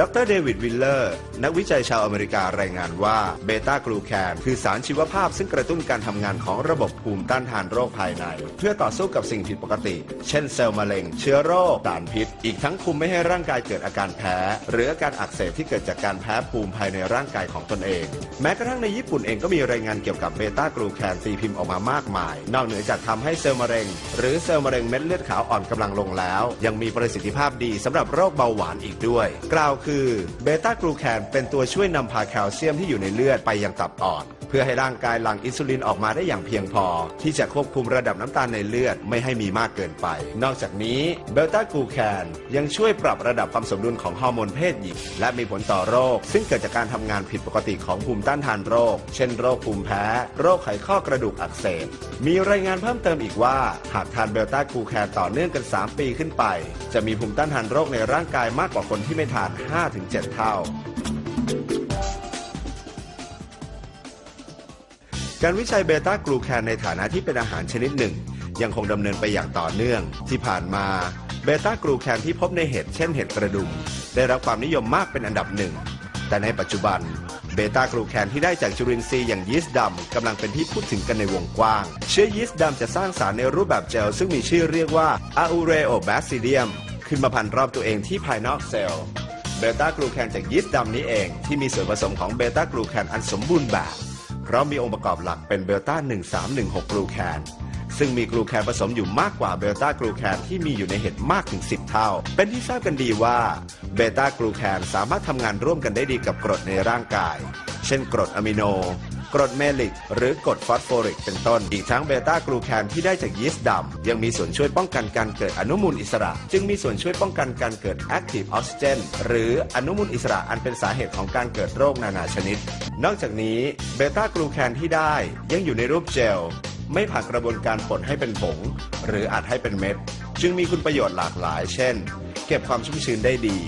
ดรเดวิดวิลเลอร์ นักวิจัยชาวอเมริการายงานว่าเบต้ากลูแคนคือสารชีวภาพซึ่งกระตุ้นการทำงานของระบบภูมิต้านทานโรคภายใน เพื่อต่อสู้กับสิ่งผิดปกติ เช่นเซลล์มะเร็ง เชื้อโรคสารพิษ อีกทั้งคุมไม่ให้ร่างกายเกิดอาการแพ้ หรืออาการอักเสบที่เกิดจากการแพ้ภูมิภายในร่างกายของตนเอง แม้กระทั่งในญี่ปุ่นเองก็มีรายงานเกี่ยวกับเบต้ากลูแคนตีพิมพ์ออกมามากมาย นอกเหนือจากทำให้เซลล์มะเร็ง หรือเซลล์มะเร็งเม็ดเลือดขาวอ่อนกำลังลงแล้ว ยังมีประสิทธิภาพดีสำหรับโรคเบาหวานอีกด้วย กล่าวคือเบต้ากลูแคนเป็นตัวช่วยนำพาแคลเซียมที่อยู่ในเลือดไปยังตับอ่อน เพื่อให้ร่างกายหลั่งอินซูลินออกมาได้อย่างเพียงพอ ที่จะควบคุมระดับน้ำตาลในเลือดไม่ให้มีมากเกินไป นอกจากนี้เบต้ากลูแคนยังช่วยปรับระดับความสมดุลของฮอร์โมนเพศหญิง และมีผลต่อโรค ซึ่งเกิดจากการทำงานผิดปกติของภูมิต้านทานโรค เช่นโรคภูมิแพ้ โรคไขข้อกระดูกอักเสบมีรายงานเพิ่มเติมอีกว่า หากทานเบต้ากลูแคนต่อเนื่องกัน 3 ปีขึ้นไป จะมีภูมิต้านทานโรคในร่างกายมากกว่าคนที่ไม่ทาน5-7 เท่า การวิจัยเบต้ากลูแคนในฐานะที่เป็นอาหารชนิดหนึ่ง ยังคงดำเนินไปอย่างต่อเนื่อง ที่ผ่านมาเบต้ากลูแคนที่พบในเห็ดเช่นเห็ดกระดุม ได้รับความนิยมมากเป็นอันดับหนึ่ง แต่ในปัจจุบันเบต้ากลูแคนที่ได้จากจุลินทรีย์อย่างยีสต์ดำกำลังเป็นที่พูดถึงกันในวงกว้าง เชื้อยีสต์ดำจะสร้างสารในรูปแบบเจล ซึ่งมีชื่อเรียกว่า a u r e o b a c i l i u m ขึ้นมาพันรอบตัวเองที่ภายนอกเซลล์ เบต้ากลูแคนจากยีสต์ดำนี้เอง ที่มีส่วนผสมของเบต้ากลูแคนอันสมบูรณ์แบบ เพราะมีองค์ประกอบหลักเป็นเบต้า 1316 กลูแคนซึ่งมีกลูแคนผสมอยู่มากกว่าเบต้ากลูแคนที่มีอยู่ในเห็ดมากถึง 10 เท่า เป็นที่ทราบกันดีว่าเบต้ากลูแคนสามารถทำงานร่วมกันได้ดีกับกรดในร่างกาย เช่นกรดอะมิโน กรดเมลิก หรือกรดฟอสโฟริกเป็นต้น อีกทั้งเบต้ากลูแคนที่ได้จากยีสต์ดำยังมีส่วนช่วยป้องกันการเกิดอนุมูลอิสระ จึงมีส่วนช่วยป้องกันการเกิดแอคทีฟออกซิเจนหรืออนุมูลอิสระอันเป็นสาเหตุของการเกิดโรคนานาชนิด นอกจากนี้เบต้ากลูแคนที่ได้ยังอยู่ในรูปเจลไม่ผ่านกระบวนการป่นให้เป็นผง หรืออัดให้เป็นเม็ด จึงมีคุณประโยชน์หลากหลาย เช่น เก็บความชุ่มชื้นได้ดี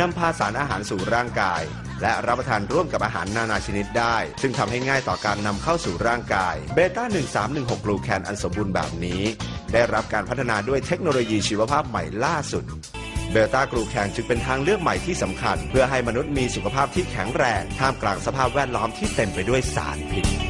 นำพาสารอาหารสู่ร่างกาย และรับประทานร่วมกับอาหารนานาชนิดได้ ซึ่งทำให้ง่ายต่อการนำเข้าสู่ร่างกายเบต้า1316กลูแคนอันสมบูรณ์แบบนี้ ได้รับการพัฒนาด้วยเทคโนโลยีชีวภาพใหม่ล่าสุดเบต้ากลูแคนจึงเป็นทางเลือกใหม่ที่สำคัญ เพื่อให้มนุษย์มีสุขภาพที่แข็งแรงท่ามกลางสภาพแวดล้อมที่เต็มไปด้วยสารพิษ